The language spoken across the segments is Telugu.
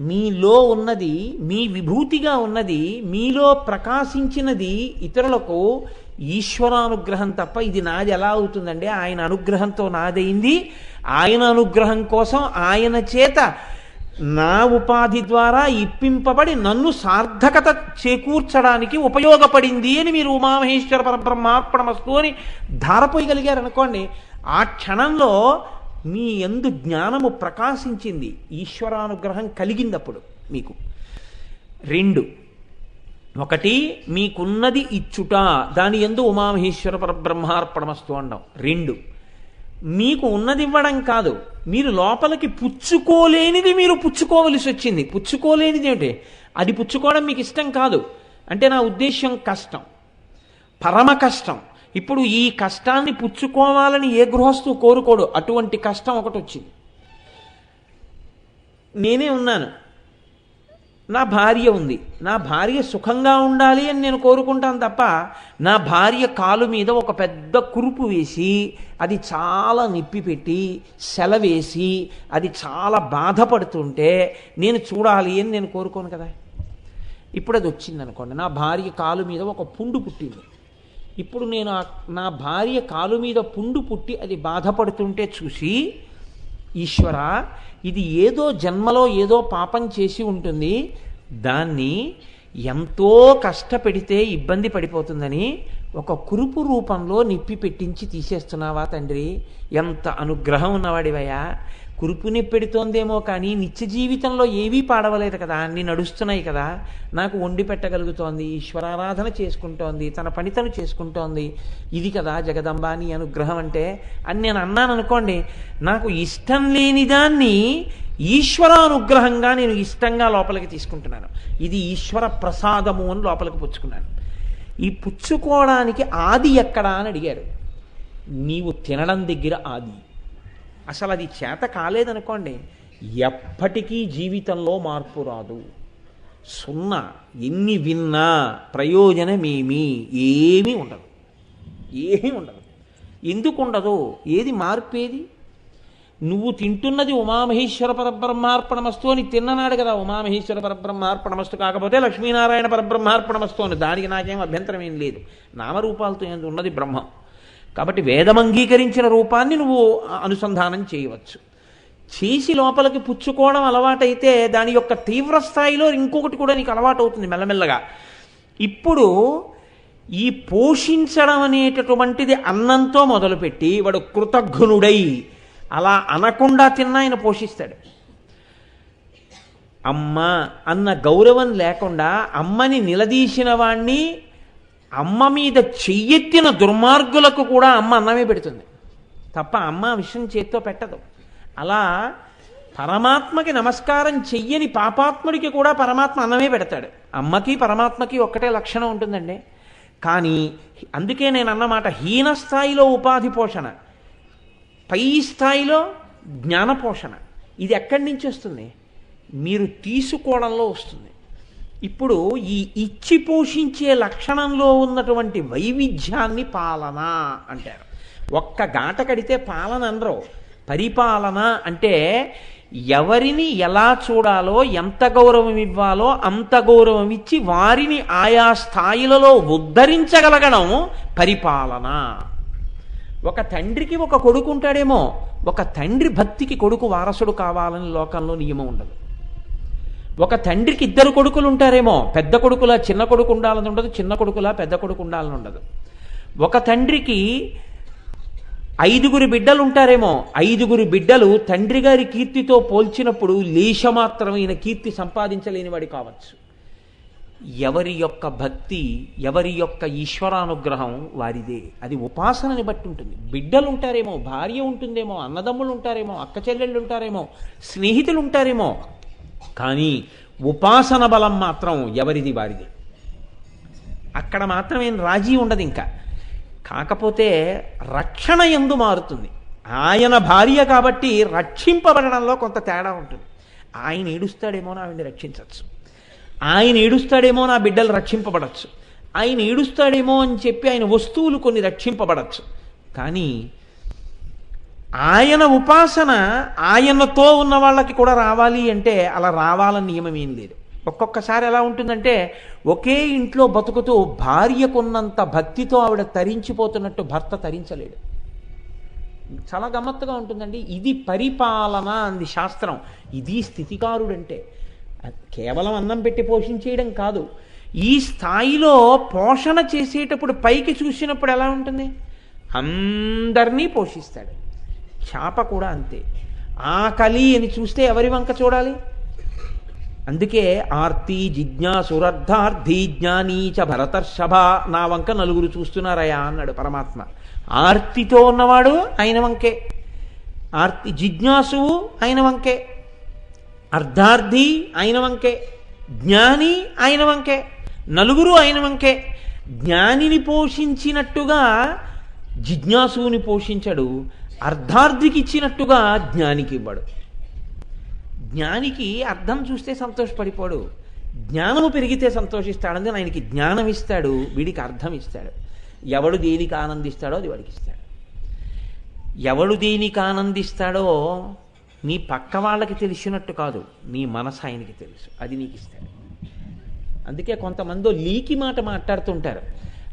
మీలో ఉన్నది మీ విభూతిగా ఉన్నది మీలో ప్రకాశించినది ఇతరులకు ఈశ్వరానుగ్రహం తప్ప ఇది నాది. ఎలా అవుతుందండి ఆయన అనుగ్రహంతో నాదైంది ఆయన అనుగ్రహం కోసం ఆయన చేత నా ఉపాధి ద్వారా ఇప్పింపబడి నన్ను సార్థకత చేకూర్చడానికి ఉపయోగపడింది అని మీరు ఉమామహేశ్వర పరబ్రహ్మార్పణమస్తు అని ధారపోయగలిగారు అనుకోండి ఆ క్షణంలో మీ ఎందు జ్ఞానము ప్రకాశించింది. ఈశ్వరానుగ్రహం కలిగింది అప్పుడు మీకు. రెండు. ఒకటి మీకున్నది ఇచ్చుట. దాని ఎందు ఉమామహేశ్వర పరబ్రహ్మార్పణమస్తు అండం. రెండు. మీకు ఉన్నది ఇవ్వడం కాదు. మీరు లోపలికి పుచ్చుకోలేనిది మీరు పుచ్చుకోవలసి వచ్చింది. పుచ్చుకోలేనిది ఏమిటి? అది పుచ్చుకోవడం మీకు ఇష్టం కాదు. అంటే నా ఉద్దేశ్యం కష్టం. పరమ కష్టం. ఇప్పుడు ఈ కష్టాన్ని పుచ్చుకోవాలని ఏ గృహస్థు కోరుకోడు. అటువంటి కష్టం ఒకటి వచ్చింది. నేనే ఉన్నాను. నా భార్య ఉంది. నా భార్య సుఖంగా ఉండాలి అని నేను కోరుకుంటాను తప్ప నా భార్య కాలు మీద ఒక పెద్ద కురుపు వేసి అది చాలా నిప్పి పెట్టి సెలవేసి అది చాలా బాధపడుతుంటే నేను చూడాలి అని నేను కోరుకోను కదా. ఇప్పుడు అది వచ్చింది అనుకోండి నా భార్య కాలు మీద ఒక పుండు పుట్టింది. ఇప్పుడు నేను నా భార్య కాలు మీద పుండు పుట్టి అది బాధపడుతుంటే చూసి ఈశ్వర ఇది ఏదో జన్మలో ఏదో పాపం చేసి ఉంటుంది. దాన్ని ఎంతో కష్టపెడితే ఇబ్బంది పడిపోతుందని ఒక కురుపు రూపంలో నిప్పి పెట్టించి తీసేస్తున్నావా తండ్రి? ఎంత అనుగ్రహం ఉన్నవాడివయ్యా. కురుపుని పెడుతోందేమో కానీ నిత్య జీవితంలో ఏవీ పాడవలేదు కదా అన్ని నడుస్తున్నాయి కదా. నాకు వండి పెట్టగలుగుతోంది ఈశ్వరారాధన చేసుకుంటోంది తన పని తను చేసుకుంటోంది. ఇది కదా జగదంబ నీ అనుగ్రహం అంటే అని నేను అన్నాను అనుకోండి నాకు ఇష్టం లేని దాన్ని ఈశ్వరానుగ్రహంగా నేను ఇష్టంగా లోపలికి తీసుకుంటున్నాను. ఇది ఈశ్వర ప్రసాదము అని లోపలికి పుచ్చుకున్నాను. ఈ పుచ్చుకోవడానికి ఆది ఎక్కడా అని అడిగారు. నీవు తినడం దగ్గర ఆది. అసలు అది చేత కాలేదనుకోండి ఎప్పటికీ జీవితంలో మార్పు రాదు. సున్నా ఎన్ని విన్నా ప్రయోజనమేమి ఏమీ ఉండదు. ఏమీ ఉండదు. ఎందుకు ఉండదు ఏది మార్పేది? నువ్వు తింటున్నది ఉమామహేశ్వర పరబ్రహ్మార్పణమస్తు అని తిన్ననాడు కదా ఉమామహేశ్వర పరబ్రహ్మార్పణమస్తు కాకపోతే లక్ష్మీనారాయణ పరబ్రహ్మార్పణమస్తు అని. దానికి నాకేం అభ్యంతరం ఏం లేదు. నామరూపాలతో ఏంది ఉన్నది బ్రహ్మం. కాబట్టి వేదం అంగీకరించిన రూపాన్ని నువ్వు అనుసంధానం చేయవచ్చు. చేసి లోపలికి పుచ్చుకోవడం అలవాటైతే దాని యొక్క తీవ్ర స్థాయిలో ఇంకొకటి కూడా నీకు అలవాటు అవుతుంది మెల్లమెల్లగా. ఇప్పుడు ఈ పోషించడం అనేటటువంటిది అన్నంతో మొదలుపెట్టి వాడు కృతజ్ఞుడై అలా అనకుండా తిన్నా ఆయన పోషిస్తాడు. అమ్మ అన్న గౌరవం లేకుండా అమ్మని నిలదీసిన వాణ్ణి అమ్మ మీద చెయ్యెత్తిన దుర్మార్గులకు కూడా అమ్మ అన్నమే పెడుతుంది. తప్ప అమ్మ విషయం చేత్తో పెట్టదు. అలా పరమాత్మకి నమస్కారం చెయ్యని పాపాత్ముడికి కూడా పరమాత్మ అన్నమే పెడతాడు. అమ్మకి పరమాత్మకి ఒక్కటే లక్షణం ఉంటుందండి. కానీ అందుకే నేను అన్నమాట హీన స్థాయిలో ఉపాధి పోషణ పై స్థాయిలో జ్ఞాన పోషణ ఇది ఎక్కడి నుంచి వస్తుంది? మీరు తీసుకోవడంలో వస్తుంది. ఇప్పుడు ఈ ఇచ్చి పోషించే లక్షణంలో ఉన్నటువంటి వైవిధ్యాన్ని పాలన అంటారు. ఒక్క గాట కడితే పాలన అనరు. పరిపాలన అంటే ఎవరిని ఎలా చూడాలో ఎంత గౌరవం ఇవ్వాలో అంత గౌరవం ఇచ్చి వారిని ఆయా స్థాయిలలో ఉద్ధరించగలగడం పరిపాలన. ఒక తండ్రికి ఒక కొడుకు ఉంటాడేమో ఒక తండ్రి భక్తికి కొడుకు వారసుడు కావాలని లోకంలో నియమం ఉండదు. ఒక తండ్రికి ఇద్దరు కొడుకులు ఉంటారేమో పెద్ద కొడుకులా చిన్న కొడుకు ఉండాలని ఉండదు చిన్న కొడుకులా పెద్ద కొడుకు ఉండాలని ఉండదు. ఒక తండ్రికి ఐదుగురు బిడ్డలు ఉంటారేమో ఐదుగురు బిడ్డలు తండ్రి గారి కీర్తితో పోల్చినప్పుడు లేశమాత్రమైన కీర్తి సంపాదించలేని వాడి కావచ్చు. ఎవరి యొక్క భక్తి ఎవరి యొక్క ఈశ్వరానుగ్రహం వారిదే. అది ఉపాసనని బట్టి ఉంటుంది. బిడ్డలు ఉంటారేమో భార్య ఉంటుందేమో అన్నదమ్ములు ఉంటారేమో అక్క చెల్లెళ్ళు ఉంటారేమో స్నేహితులు ఉంటారేమో కానీ ఉపాసన బలం మాత్రం ఎవరిది వారిది. అక్కడ మాత్రం ఏం రాజీ ఉండదు ఇంకా. కాకపోతే రక్షణ ఎందు మారుతుంది. ఆయన భార్య కాబట్టి రక్షింపబడడంలో కొంత తేడా ఉంటుంది. ఆయన ఏడుస్తాడేమో ఆవిడ్ని రక్షించవచ్చు ఆయన ఏడుస్తాడేమో నా బిడ్డలు రక్షింపబడచ్చు. ఆయన ఏడుస్తాడేమో అని చెప్పి ఆయన వస్తువులు కొన్ని రక్షింపబడచ్చు. కానీ ఆయన ఉపాసన ఆయనతో ఉన్న వాళ్ళకి కూడా రావాలి అంటే అలా రావాలని నియమం ఏం లేదు. ఒక్కొక్కసారి ఎలా ఉంటుందంటే ఒకే ఇంట్లో బతుకుతూ భార్యకున్నంత భక్తితో ఆవిడ తరించిపోతున్నట్టు భర్త తరించలేడు. చాలా గమ్మత్తుగా ఉంటుందండి. ఇది పరిపాలన అంది శాస్త్రం. ఇది స్థితికారుడంటే. అది కేవలం అన్నం పెట్టి పోషించేయడం కాదు. ఈ స్థాయిలో పోషణ చేసేటప్పుడు పైకి చూసినప్పుడు ఎలా ఉంటుంది? అందరినీ పోషిస్తాడు. చేప కూడా అంతే. ఆకలి అని చూస్తే ఎవరి వంక చూడాలి? అందుకే ఆర్తి జిజ్ఞాసురర్థార్థి జ్ఞానీచ భరతర్షభ నా వంక నలుగురు చూస్తున్నారయా అన్నాడు పరమాత్మ. ఆర్తితో ఉన్నవాడు ఆయన వంకే. ఆర్తి జిజ్ఞాసువు ఆయన వంకే. అర్ధార్థి ఆయన వంకే. జ్ఞాని ఆయన వంకే. నలుగురు ఆయన వంకే. జ్ఞానిని పోషించినట్టుగా జిజ్ఞాసువుని పోషించడు. అర్ధార్థికి ఇచ్చినట్టుగా జ్ఞానికి ఇవ్వడు. జ్ఞానికి అర్థం చూస్తే సంతోషపడిపోడు. జ్ఞానము పెరిగితే సంతోషిస్తాడని ఆయనకి జ్ఞానం ఇస్తాడు వీడికి అర్థం ఇస్తాడు. ఎవడు దేనికి ఆనందిస్తాడో అది వాడికి ఇస్తాడు. ఎవడు దేనికి ఆనందిస్తాడో నీ పక్క వాళ్ళకి తెలిసినట్టు కాదు నీ మనసు ఆయనకి తెలుసు అది నీకు ఇస్తాడు. అందుకే కొంతమంది లీకి మాట మాట్లాడుతుంటారు.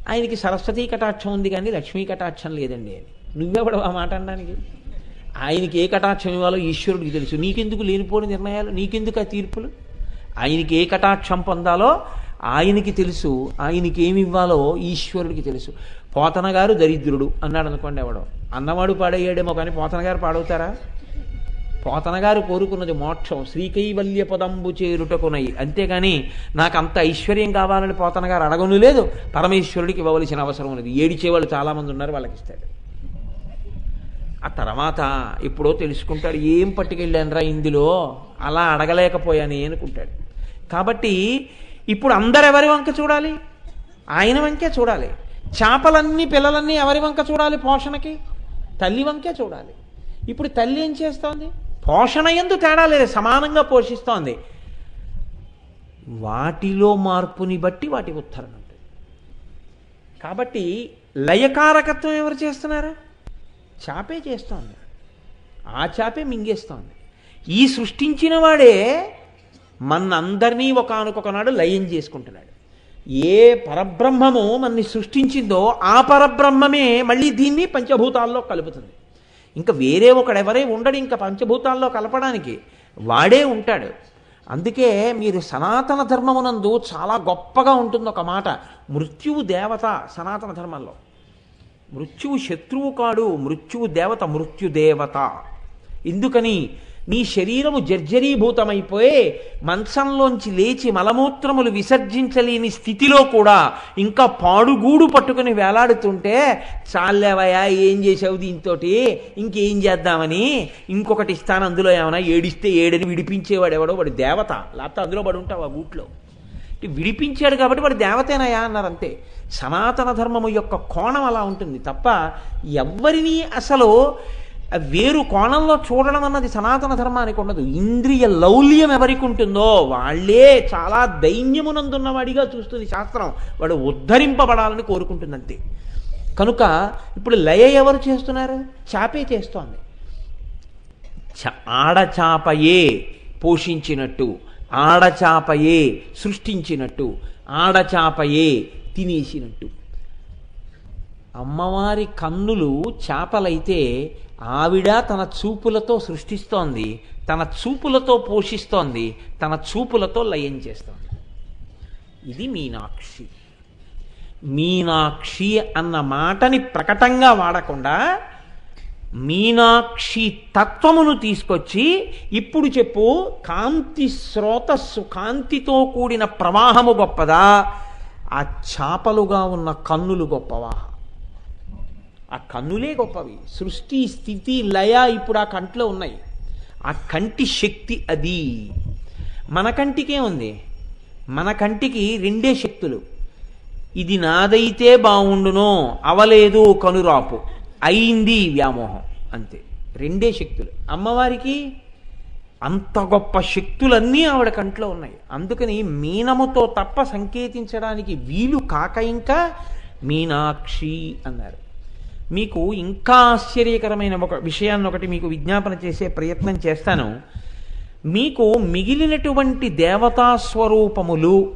ఆయనకి సరస్వతీ కటాక్షం ఉంది కానీ లక్ష్మీ కటాక్షం లేదండి అని నువ్వెవడు ఆ మాట అనడానికి. ఆయనకి ఏ కటాక్షం ఇవ్వాలో ఈశ్వరుడికి తెలుసు. నీకెందుకు లేనిపోని నిర్ణయాలు? నీకెందుకు ఆ తీర్పులు? ఆయనకి ఏ కటాక్షం పొందాలో ఆయనకి తెలుసు. ఆయనకి ఏమి ఇవ్వాలో ఈశ్వరుడికి తెలుసు. పోతన గారు దరిద్రుడు అన్నాడు అనుకోండి ఎవడో. అన్నవాడు పాడయ్యాడేమో కానీ పోతన గారు పాడవుతారా? పోతన గారు కోరుకున్నది మోక్షం. శ్రీకైవల్య పదంబు చేరుటకునై. అంతేగాని నాకు అంత ఐశ్వర్యం కావాలని పోతన గారు అడగను లేదు పరమేశ్వరుడికి ఇవ్వవలసిన అవసరం ఉన్నది. ఏడిచేవాళ్ళు చాలామంది ఉన్నారు వాళ్ళకి ఇస్తాడు. ఆ తర్వాత ఎప్పుడో తెలుసుకుంటాడు ఏం పట్టుకెళ్ళానరా ఇందులో? అలా అడగలేకపోయాను అనుకుంటాడు. కాబట్టి ఇప్పుడు అందరెవరి వంక చూడాలి? ఆయన వంకే చూడాలి. చేపలన్నీ పిల్లలన్నీ ఎవరి వంక చూడాలి పోషణకి? తల్లి వంకే చూడాలి. ఇప్పుడు తల్లి ఏం చేస్తోంది? పోషణ ఎందు తేడా లేదు సమానంగా పోషిస్తోంది. వాటిలో మార్పుని బట్టి వాటి ఉత్తరణ ఉంటుంది. కాబట్టి లయకారకత్వం ఎవరు చేస్తున్నారు? చాపే చేస్తోంది. ఆ చాపే మింగేస్తోంది. ఈ సృష్టించిన వాడే మనందరినీ ఒకనొకనాడు లయం చేసుకుంటున్నాడు. ఏ పరబ్రహ్మము మనని సృష్టించిందో ఆ పరబ్రహ్మమే మళ్ళీ దీన్ని పంచభూతాల్లో కలుపుతుంది. ఇంకా వేరే ఒకడెవరే ఉండడు ఇంకా పంచభూతాల్లో కలపడానికి. వాడే ఉంటాడు. అందుకే మీరు సనాతన ధర్మమునందు చాలా గొప్పగా ఉంటుంది ఒక మాట. మృత్యువు దేవత సనాతన ధర్మంలో. మృత్యువు శత్రువు కాడు మృత్యువు దేవత మృత్యుదేవత ఎందుకని నీ శరీరము జర్జరీభూతమైపోయి మంచంలోంచి లేచి మలమూత్రములు విసర్జించలేని స్థితిలో కూడా ఇంకా పాడుగూడు పట్టుకుని వేలాడుతుంటే చాలేవయా ఏం చేసావు దీంతోటి? ఇంకేం చేద్దామని? ఇంకొకటి ఇస్తాను అందులో ఏమైనా ఏడిస్తే ఏడని విడిపించేవాడు ఎవడో వాడు దేవత. లేకపోతే అందులో పడి ఉంటావు ఆ గూట్లో. విడిపించాడు కాబట్టి వాడు దేవతేనయా అన్నారు అంతే. సనాతన ధర్మము యొక్క కోణం అలా ఉంటుంది తప్ప ఎవ్వరిని అసలు వేరు కోణంలో చూడడం అన్నది సనాతన ధర్మానికి ఉండదు. ఇంద్రియ లౌల్యం ఎవరికి ఉంటుందో వాళ్ళే చాలా దైన్యమునందున్నవాడిగా చూస్తుంది శాస్త్రం. వాడు ఉద్ధరింపబడాలని కోరుకుంటుంది అంతే కనుక ఇప్పుడు లయ ఎవరు చేస్తున్నారు? చాపే చేస్తోంది. చ- ఆడచాపయే పోషించినట్టు ఆడచాపయే సృష్టించినట్టు ఆడచాపయే తినేసినట్టు. అమ్మవారి కన్నులు చేపలైతే ఆవిడ తన చూపులతో సృష్టిస్తోంది తన చూపులతో పోషిస్తోంది తన చూపులతో లయం చేస్తోంది. ఇది మీనాక్షి. మీనాక్షి అన్న మాటని ప్రకటంగా వాడకుండా మీనాక్షి తత్వమును తీసుకొచ్చి ఇప్పుడు చెప్పు కాంతి స్రోతస్సు కాంతితో కూడిన ప్రవాహము గొప్పదా? ఆ చాపలుగా ఉన్న కన్నులు గొప్పవా? ఆ కన్నులే గొప్పవి. సృష్టి స్థితి లయ ఇప్పుడు ఆ కంట్లో ఉన్నాయి. ఆ కంటి శక్తి అది. మన కంటికే ఉంది. మన కంటికి రెండే శక్తులు. ఇది నాదైతే బాగుండునో అవలేదు కనురాపు. అయింది వ్యామోహం. అంతే. రెండే శక్తులు. అమ్మవారికి అంత గొప్ప శక్తులన్నీ ఆవిడ కంట్లో ఉన్నాయి. అందుకని మీనముతో తప్ప సంకేతించడానికి వీలు కాక ఇంకా మీనాక్షి అన్నారు. మీకు ఇంకా ఆశ్చర్యకరమైన ఒక విషయాన్ని ఒకటి మీకు విజ్ఞాపన చేసే ప్రయత్నం చేస్తాను. మీకు మిగిలినటువంటి దేవతా స్వరూపములు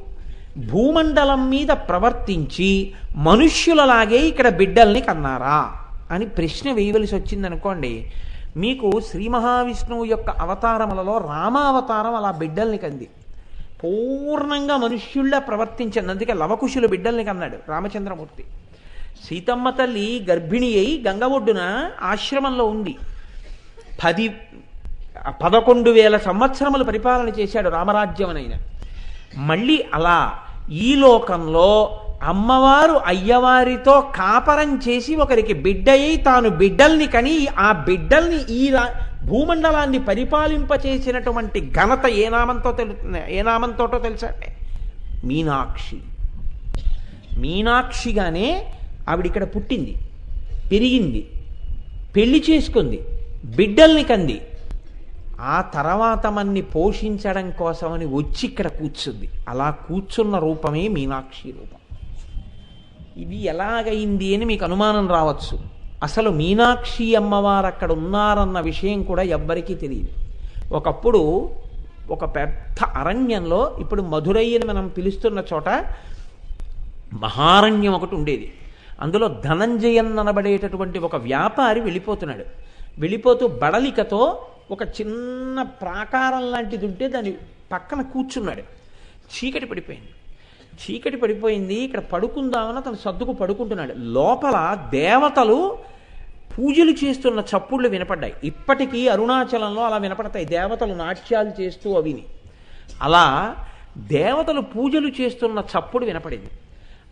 భూమండలం మీద ప్రవర్తించి మనుష్యులలాగే ఇక్కడ బిడ్డల్ని కన్నారా? అని ప్రశ్న వేయవలసి వచ్చిందనుకోండి మీకు శ్రీ మహావిష్ణువు యొక్క అవతారములలో రామావతారం అలా బిడ్డల్ని కంది. పూర్ణంగా మనుష్యుల్లా ప్రవర్తించింది అందుకే లవకుశులు బిడ్డల్ని కన్నాడు రామచంద్రమూర్తి. సీతమ్మ తల్లి గర్భిణి అయి గంగ ఒడ్డున ఆశ్రమంలో ఉంది. పది పదకొండు వేల సంవత్సరములు పరిపాలన చేశాడు రామరాజ్యమనైన మళ్ళీ అలా ఈ లోకంలో అమ్మవారు అయ్యవారితో కాపరం చేసి ఒకరికి బిడ్డయి తాను బిడ్డల్ని కని ఆ బిడ్డల్ని ఈ భూమండలాన్ని పరిపాలింపచేసినటువంటి ఘనత ఏ నామంతో తెలుస్తుంది ఏ నామంతోటో తెలుసా మీనాక్షి. మీనాక్షిగానే ఆవిడ ఇక్కడ పుట్టింది పెరిగింది పెళ్ళి చేసుకుంది బిడ్డల్ని కంది. ఆ తర్వాత మన్ని పోషించడం కోసమని వచ్చి ఇక్కడ కూర్చుంది. అలా కూర్చున్న రూపమే మీనాక్షి రూపం. ఇది ఎలాగైంది అని మీకు అనుమానం రావచ్చు. అసలు మీనాక్షి అమ్మవారు అక్కడ ఉన్నారన్న విషయం కూడా ఎవ్వరికీ తెలియదు. ఒకప్పుడు ఒక పెద్ద అరణ్యంలో ఇప్పుడు మధురై అని మనం పిలుస్తున్న చోట మహారణ్యం ఒకటి ఉండేది. అందులో ధనంజయన్ అనబడేటటువంటి ఒక వ్యాపారి వెళ్ళిపోతున్నాడు. వెళ్ళిపోతూ బడలికతో ఒక చిన్న ప్రాకారం లాంటిది ఉంటే దాని పక్కన కూర్చున్నాడు. చీకటి పడిపోయింది. చీకటి పడిపోయింది ఇక్కడ పడుకుందామని అతను సర్దుకు పడుకుంటున్నాడు. లోపల దేవతలు పూజలు చేస్తున్న చప్పుళ్ళు వినపడ్డాయి. ఇప్పటికీ అరుణాచలంలో అలా వినపడతాయి. దేవతలు నాట్యాలు చేస్తూ అవిని. అలా దేవతలు పూజలు చేస్తున్న చప్పుడు వినపడింది.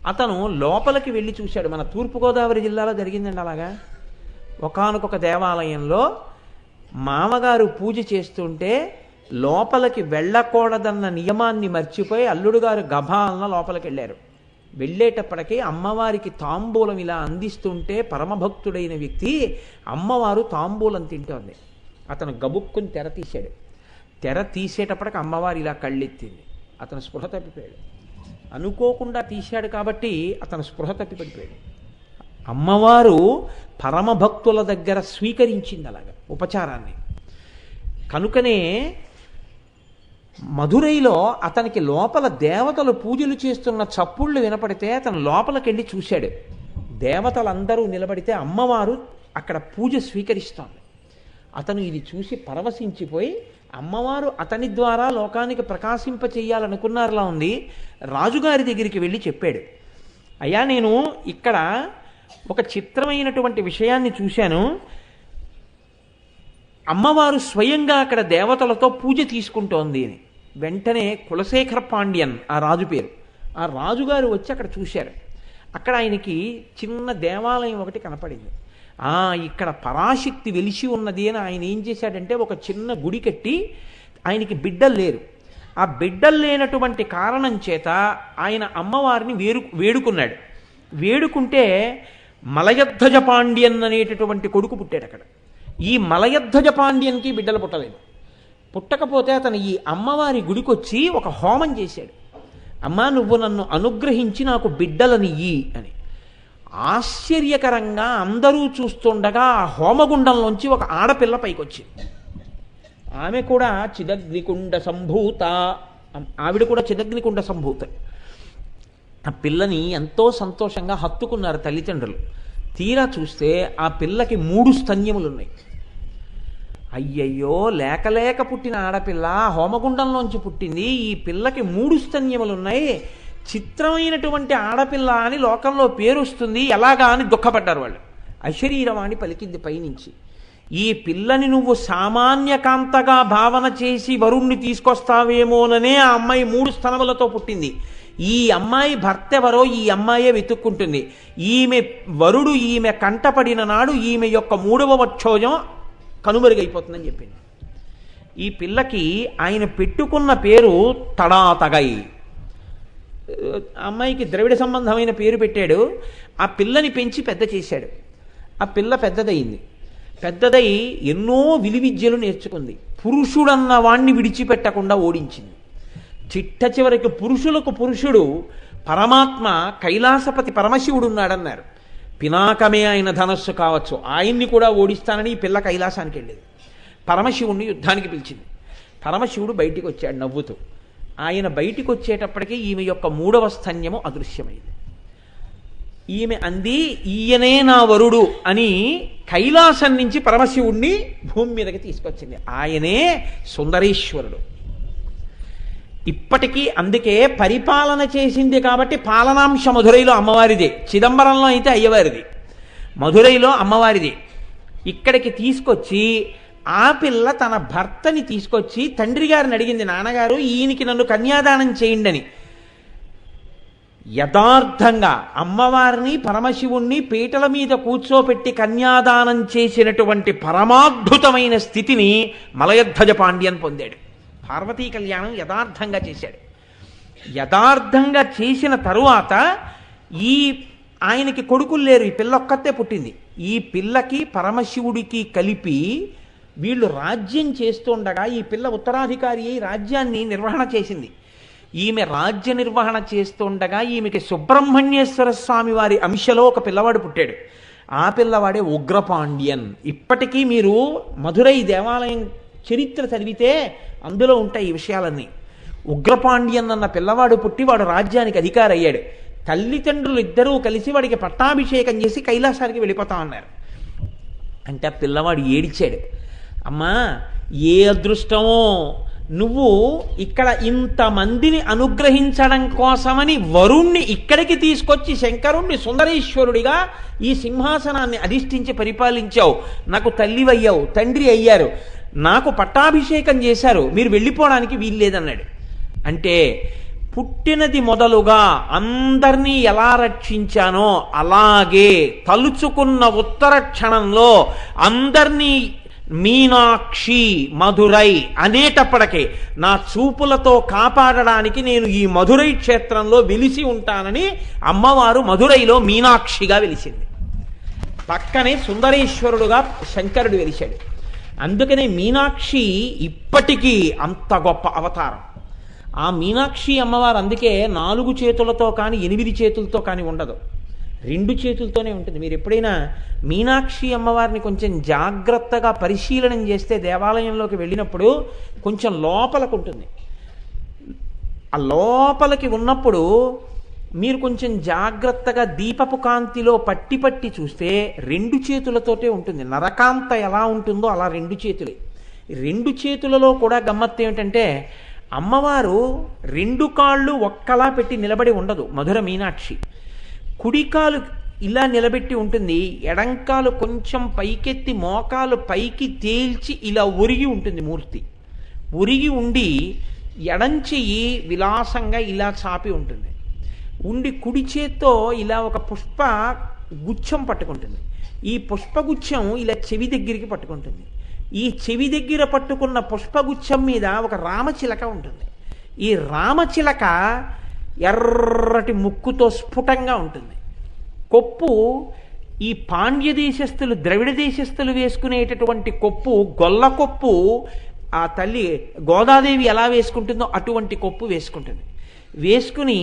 అతను లోపలికి వెళ్ళి చూశాడు. మన తూర్పుగోదావరి జిల్లాలో జరిగిందండి అలాగా? ఒకానొక దేవాలయంలో మామగారు పూజ చేస్తుంటే లోపలికి వెళ్ళకూడదన్న నియమాన్ని మర్చిపోయి అల్లుడు గారు గభాలన లోపలికి వెళ్ళారు. వెళ్ళేటప్పటికీ అమ్మవారికి తాంబూలం ఇలా అందిస్తుంటే పరమభక్తుడైన వ్యక్తి అమ్మవారు తాంబూలం తింటోంది అతను గబుక్కుని తెర తీశాడు. తెర తీసేటప్పటికి అమ్మవారు ఇలా కళ్ళెత్తింది. అతను స్పృహ తప్పిపోయాడు. అనుకోకుండా తీశాడు కాబట్టి అతను స్పృహ తప్పిపడిపోయాడు. అమ్మవారు పరమభక్తుల దగ్గర స్వీకరించింది అలాగా ఉపచారాన్ని. కనుకనే మధురైలో అతనికి లోపల దేవతలు పూజలు చేస్తున్న చప్పుళ్ళు వినపడితే అతను లోపలికెళ్ళి చూశాడు. దేవతలందరూ నిలబడితే అమ్మవారు అక్కడ పూజ స్వీకరిస్తోంది అతను ఇది చూసి పరవశించిపోయి అమ్మవారు అతని ద్వారా లోకానికి ప్రకాశింప చెయ్యాలనుకున్నారులా ఉంది. రాజుగారి దగ్గరికి వెళ్ళి చెప్పాడు. అయ్యా నేను ఇక్కడ ఒక చిత్రమైనటువంటి విషయాన్ని చూశాను. అమ్మవారు స్వయంగా అక్కడ దేవతలతో పూజ తీసుకుంటోంది అని. వెంటనే కులశేఖర పాండ్యన్ ఆ రాజు పేరు. ఆ రాజుగారు వచ్చి అక్కడ చూశారు. అక్కడ ఆయనకి చిన్న దేవాలయం ఒకటి కనపడింది. ఆ ఇక్కడ పరాశక్తి వెలిసి ఉన్నది అని ఆయన ఏం చేశాడంటే ఒక చిన్న గుడి కట్టి ఆయనకి బిడ్డలు లేరు. ఆ బిడ్డలు లేనటువంటి కారణం చేత ఆయన అమ్మవారిని వేరు వేడుకున్నాడు. వేడుకుంటే మలయధ్వజ పాండ్యన్ అనేటటువంటి కొడుకు పుట్టాడు అక్కడ. ఈ మలయధ్వజ పాండ్యన్కి బిడ్డలు పుట్టలేదు. పుట్టకపోతే అతను ఈ అమ్మవారి గుడికొచ్చి ఒక హోమం చేశాడు. అమ్మా నువ్వు నన్ను అనుగ్రహించి నాకు బిడ్డలనియ్యి అని. ఆశ్చర్యకరంగా అందరూ చూస్తుండగా ఆ హోమగుండంలోంచి ఒక ఆడపిల్ల పైకొచ్చింది. ఆమె కూడా చిదగ్నికుండ సంభూత. ఆవిడ కూడా చిదగ్నికుండ సంభూత. ఆ పిల్లని ఎంతో సంతోషంగా హత్తుకున్నారు తల్లిదండ్రులు. తీరా చూస్తే ఆ పిల్లకి మూడు స్తన్యములు ఉన్నాయి అయ్యయ్యో లేకలేక పుట్టిన ఆడపిల్ల హోమగుండంలోంచి పుట్టింది. ఈ పిల్లకి మూడు స్తన్యములు ఉన్నాయి చిత్రమైనటువంటి ఆడపిల్ల అని లోకంలో పేరు వస్తుంది ఎలాగా అని దుఃఖపడ్డారు వాళ్ళు. అశరీరవాణి పలికింది పైనుంచి. ఈ పిల్లని నువ్వు సామాన్య కాంతగా భావన చేసి వరుణ్ణి తీసుకొస్తావేమోననే ఆ అమ్మాయి మూడు స్తనములతో పుట్టింది. ఈ అమ్మాయి భర్త ఎవరో ఈ అమ్మాయే వెతుక్కుంటుంది. ఈమె వరుడు ఈమె కంటపడిన నాడు ఈమె యొక్క మూడవ వక్షోజం కనుమరుగైపోతుందని చెప్పింది. ఈ పిల్లకి ఆయన పెట్టుకున్న పేరు తడాతగై. అమ్మాయికి ద్రవిడ సంబంధమైన పేరు పెట్టాడు. ఆ పిల్లని పెంచి పెద్ద చేశాడు. ఆ పిల్ల పెద్దదయింది. పెద్దదై ఎన్నో విలువిద్యలు నేర్చుకుంది. పురుషుడన్న వాణ్ణి విడిచిపెట్టకుండా ఓడించింది. చిట్ట చివరికి పురుషులకు పురుషుడు పరమాత్మ కైలాసపతి పరమశివుడు ఉన్నాడన్నారు పినాకమే ఆయన ధనస్సు కావచ్చు. ఆయన్ని కూడా ఓడిస్తానని ఈ పిల్ల కైలాసానికి వెళ్ళేది. పరమశివుణ్ణి యుద్ధానికి పిలిచింది. పరమశివుడు బయటికి వచ్చాడు నవ్వుతూ. ఆయన బయటికి వచ్చేటప్పటికీ ఈమె యొక్క మూడవ స్థన్యము అదృశ్యమైంది. ఈమె అంది ఈయనే నా వరుడు అని కైలాసం నుంచి పరమశివుణ్ణి భూమి మీదకి తీసుకొచ్చింది. ఆయనే సుందరేశ్వరుడు. ఇప్పటికీ అందుకే పరిపాలన చేసింది కాబట్టి పాలనాంశ మధురైలో అమ్మవారిదే. చిదంబరంలో అయితే అయ్యవారిది. మధురైలో అమ్మవారిది. ఇక్కడికి తీసుకొచ్చి ఆ పిల్ల తన భర్తని తీసుకొచ్చి తండ్రి గారిని అడిగింది నాన్నగారు ఈయనకి నన్ను కన్యాదానం చేయండి అని యథార్థంగా అమ్మవారిని పరమశివుణ్ణి పీటల మీద కూర్చోపెట్టి కన్యాదానం చేసినటువంటి పరమాద్భుతమైన స్థితిని మలయధ్వజ పాండ్యన్ పొందాడు. పార్వతీ కళ్యాణం యథార్థంగా చేశాడు. యథార్థంగా చేసిన తరువాత ఈ ఆయనకి కొడుకులు లేరు ఈ పిల్ల ఒక్కతే పుట్టింది. ఈ పిల్లకి పరమశివుడికి కలిపి వీళ్ళు రాజ్యం చేస్తుండగా ఈ పిల్ల ఉత్తరాధికారి అయి రాజ్యాన్ని నిర్వహణ చేసింది. ఈమె రాజ్య నిర్వహణ చేస్తుండగా ఈమెకి సుబ్రహ్మణ్యేశ్వర స్వామి వారి అంశలో ఒక పిల్లవాడు పుట్టాడు. ఆ పిల్లవాడే ఉగ్రపాండ్యన్. ఇప్పటికీ మీరు మధురై దేవాలయం చరిత్ర చదివితే అందులో ఉంటాయి ఈ విషయాలన్నీ. ఉగ్రపాండ్యన్ అన్న పిల్లవాడు పుట్టి వాడు రాజ్యానికి అధికారి అయ్యాడు తల్లిదండ్రులు ఇద్దరూ కలిసి వాడికి పట్టాభిషేకం చేసి కైలాసానికి వెళ్ళిపోతా ఉన్నారు. అంటే ఆ పిల్లవాడు ఏడిచాడు. అమ్మా ఏ అదృష్టమో? నువ్వు ఇక్కడ ఇంతమందిని అనుగ్రహించడం కోసమని వరుణ్ణి ఇక్కడికి తీసుకొచ్చి శంకరుణ్ణి సుందరేశ్వరుడిగా ఈ సింహాసనాన్ని అధిష్ఠించి పరిపాలించావు. నాకు తల్లివయ్యావు తండ్రి అయ్యారు. నాకు పట్టాభిషేకం చేశారు మీరు వెళ్ళిపోవడానికి వీల్లేదన్నాడు. అంటే పుట్టినది మొదలుగా అందరినీ ఎలా రక్షించానో అలాగే తలుచుకున్న ఉత్తర క్షణంలో అందరినీ మీనాక్షి మధురై అనేటప్పటికే నా చూపులతో కాపాడడానికి నేను ఈ మధురై క్షేత్రంలో వెలిసి ఉంటానని అమ్మవారు మధురైలో మీనాక్షిగా వెలిసింది. పక్కనే సుందరేశ్వరుడుగా శంకరుడు వెలిశాడు. అందుకనే మీనాక్షి ఇప్పటికీ అంత గొప్ప అవతారం. ఆ మీనాక్షి అమ్మవారు అందుకే నాలుగు చేతులతో కానీ ఎనిమిది చేతులతో కానీ ఉండదు. రెండు చేతులతోనే ఉంటుంది. మీరు ఎప్పుడైనా మీనాక్షి అమ్మవారిని కొంచెం జాగ్రత్తగా పరిశీలనం చేస్తే దేవాలయంలోకి వెళ్ళినప్పుడు కొంచెం లోపలకు ఉంటుంది. ఆ లోపలికి ఉన్నప్పుడు మీరు కొంచెం జాగ్రత్తగా దీపపు కాంతిలో పట్టి పట్టి చూస్తే రెండు చేతులతోటే ఉంటుంది. నరకాంత ఎలా ఉంటుందో అలా రెండు చేతులే. రెండు చేతులలో కూడా గమ్మత్తు ఏమిటంటే అమ్మవారు రెండు కాళ్ళు ఒక్కలా పెట్టి నిలబడి ఉండదు. మధుర మీనాక్షి. కుడికాలు ఇలా నిలబెట్టి ఉంటుంది. ఎడంకాలు కొంచెం పైకెత్తి మోకాలు పైకి తేల్చి ఇలా ఒరిగి ఉంటుంది మూర్తి. ఒరిగి ఉండి ఎడంచెయ్యి విలాసంగా ఇలా చాపి ఉంటుంది. ఉండి కుడి చేత్తో ఇలా ఒక పుష్ప గుచ్చం పట్టుకుంటుంది. ఈ పుష్పగుచ్చం ఇలా చెవి దగ్గరికి పట్టుకుంటుంది. ఈ చెవి దగ్గర పట్టుకున్న పుష్పగుచ్చం మీద ఒక రామచిలక ఉంటుంది. ఈ రామచిలక ఎర్రటి ముక్కుతో స్ఫుటంగా ఉంటుంది. కొప్పు ఈ పాండ్య దేశస్థులు ద్రవిడ దేశస్థులు వేసుకునేటటువంటి కొప్పు గొల్ల కొప్పు ఆ తల్లి గోదాదేవి ఎలా వేసుకుంటుందో అటువంటి కొప్పు వేసుకుంటుంది. వేసుకుని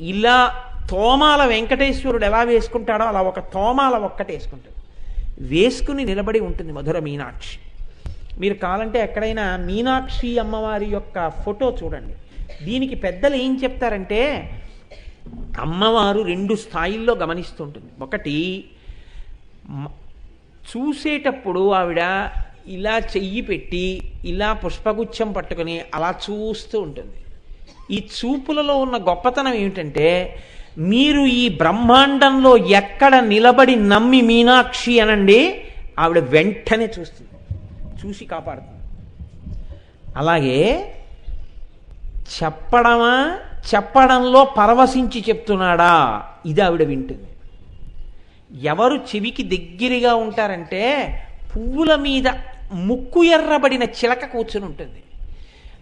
ఇలా తోమాల వెంకటేశ్వరుడు ఎలా వేసుకుంటాడో అలా ఒక తోమాల ఒక్కటి వేసుకుంటాడు. వేసుకుని నిలబడి ఉంటుంది మధుర మీనాక్షి. మీరు కావాలంటే ఎక్కడైనా మీనాక్షి అమ్మవారి యొక్క ఫోటో చూడండి. దీనికి పెద్దలు ఏం చెప్తారంటే అమ్మవారు రెండు స్థాయిల్లో గమనిస్తుంటుంది. ఒకటి చూసేటప్పుడు ఆవిడ ఇలా చెయ్యి పెట్టి ఇలా పుష్పగుచ్చం పట్టుకొని అలా చూస్తూ ఉంటుంది. ఈ చూపులలో ఉన్న గొప్పతనం ఏమిటంటే మీరు ఈ బ్రహ్మాండంలో ఎక్కడ నిలబడి నమ్మి మీనాక్షి అనండి ఆవిడ వెంటనే చూస్తుంది. చూసి కాపాడుతుంది. అలాగే చెప్పడమా చెప్పడంలో పరవశించి చెప్తున్నాడా ఇది ఆవిడ వింటుంది. ఎవరు చెవికి దగ్గరగా ఉంటారంటే పువ్వుల మీద ముక్కు ఎర్రబడిన చిలక కూర్చుని ఉంటుంది.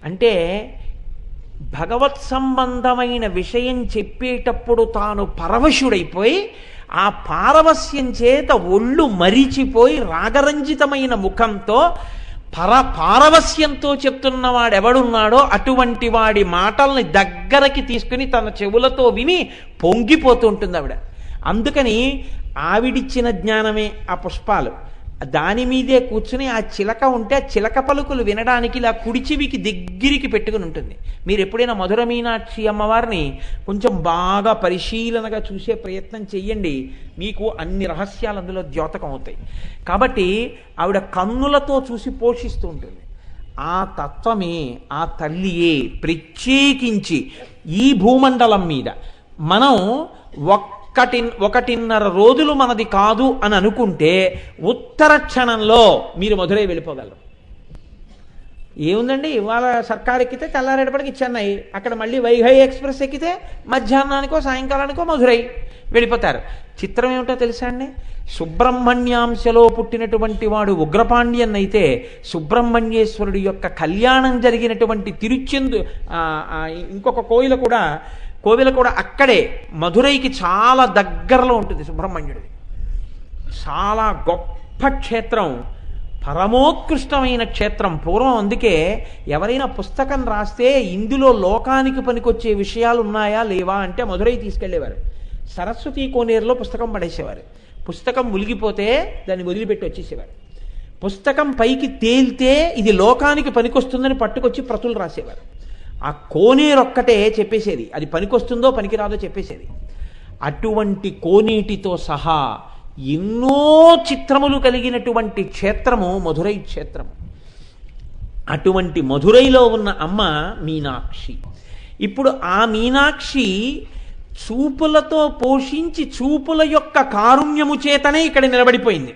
అంటే భగవత్ సంబంధమైన విషయం చెప్పేటప్పుడు తాను పరవశుడైపోయి ఆ పారవస్యం చేత ఒళ్ళు మరిచిపోయి రాగరంజితమైన ముఖంతో పర పారవస్యంతో చెప్తున్నవాడెవడున్నాడో అటువంటి వాడి మాటల్ని దగ్గరకి తీసుకుని తన చెవులతో విని పొంగిపోతూ ఉంటుంది ఆవిడ అందుకని ఆవిడిచ్చిన జ్ఞానమే ఆ పుష్పాలు. దాని మీదే కూర్చుని ఆ చిలక ఉంటే ఆ చిలక పలుకులు వినడానికి ఇలా కుడిచివికి దగ్గరికి పెట్టుకుని ఉంటుంది. మీరు ఎప్పుడైనా మధుర మీనాక్షి అమ్మవారిని కొంచెం బాగా పరిశీలనగా చూసే ప్రయత్నం చెయ్యండి. మీకు అన్ని రహస్యాలు అందులో ద్యోతకం అవుతాయి. కాబట్టి ఆవిడ కన్నులతో చూసి పోషిస్తూ ఉంటుంది. ఆ తత్వమే ఆ తల్లియే ప్రత్యేకించి ఈ భూమండలం మీద. మనం ఒక్కటి ఒకటిన్నర రోజులు మనది కాదు అని అనుకుంటే ఉత్తర క్షణంలో మీరు మధురై వెళ్ళిపోగలరు. ఏముందండి? ఇవాళ సర్కార్ ఎక్కితే తెల్లారేటప్పటికి చెన్నై అక్కడ మళ్ళీ వైఘై ఎక్స్ప్రెస్ ఎక్కితే మధ్యాహ్నానికో సాయంకాలానికో మధురై వెళ్ళిపోతారు. చిత్రం ఏమిటో తెలుసా అండి? సుబ్రహ్మణ్యాంశలో పుట్టినటువంటి వాడు ఉగ్రపాండ్యన్ అయితే సుబ్రహ్మణ్యేశ్వరుడి యొక్క కళ్యాణం జరిగినటువంటి తిరుచెందు ఇంకొక కోయిల కూడా కోవిల కూడా అక్కడే మధురైకి చాలా దగ్గరలో ఉంటుంది సుబ్రహ్మణ్యుడిది. చాలా గొప్ప క్షేత్రం పరమోత్కృష్టమైన క్షేత్రం. పూర్వం అందుకే ఎవరైనా పుస్తకం రాస్తే ఇందులో లోకానికి పనికొచ్చే విషయాలు ఉన్నాయా లేవా అంటే మధురై తీసుకెళ్ళేవారు సరస్వతి కోనేరులో పుస్తకం పడేసేవారు. పుస్తకం ములిగిపోతే దాన్ని వదిలిపెట్టి వచ్చేసేవారు. పుస్తకం పైకి తేలితే ఇది లోకానికి పనికొస్తుందని పట్టుకొచ్చి ప్రతులు రాసేవారు. ఆ కోనేరొక్కటే చెప్పేసేది. అది పనికొస్తుందో పనికిరాదో చెప్పేసేది. అటువంటి కోనేటితో సహా ఎన్నో చిత్రములు కలిగినటువంటి క్షేత్రము మధురై క్షేత్రము. అటువంటి మధురైలో ఉన్న అమ్మ మీనాక్షి. ఇప్పుడు ఆ మీనాక్షి చూపులతో పోషించి చూపుల యొక్క కారుణ్యము చేతనే ఇక్కడ నిలబడిపోయింది.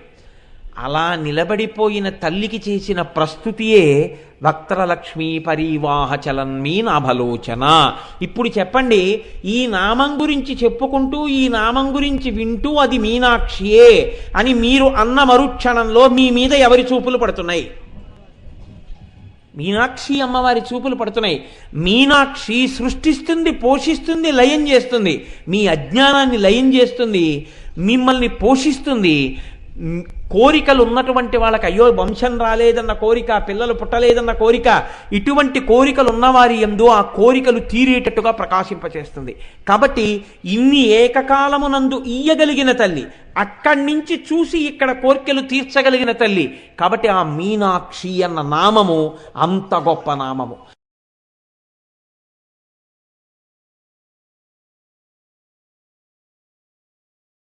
అలా నిలబడిపోయిన తల్లికి చేసిన ప్రస్తుతియే వక్త్రలక్ష్మీ పరీవాహచలన్ మీ నాభలోచన ఇప్పుడు చెప్పండి ఈ నామం గురించి చెప్పుకుంటూ ఈ నామం గురించి వింటూ అది మీనాక్షియే అని మీరు అన్న మరుక్షణంలో మీ మీద ఎవరి చూపులు పడుతున్నాయి? మీనాక్షి అమ్మవారి చూపులు పడుతున్నాయి. మీనాక్షి సృష్టిస్తుంది పోషిస్తుంది లయం చేస్తుంది. మీ అజ్ఞానాన్ని లయం చేస్తుంది మిమ్మల్ని పోషిస్తుంది. కోరికలు ఉన్నటువంటి వాళ్ళకి అయ్యో వంశం రాలేదన్న కోరిక పిల్లలు పుట్టలేదన్న కోరిక ఇటువంటి కోరికలు ఉన్నవారి ఎందు ఆ కోరికలు తీరేటట్టుగా ప్రకాశింపచేస్తుంది. కాబట్టి ఇన్ని ఏకకాలమునందు ఇయ్యగలిగిన తల్లి అక్కడి నుంచి చూసి ఇక్కడ కోరికలు తీర్చగలిగిన తల్లి కాబట్టి ఆ మీనాక్షి అన్న నామము అంత గొప్ప నామము.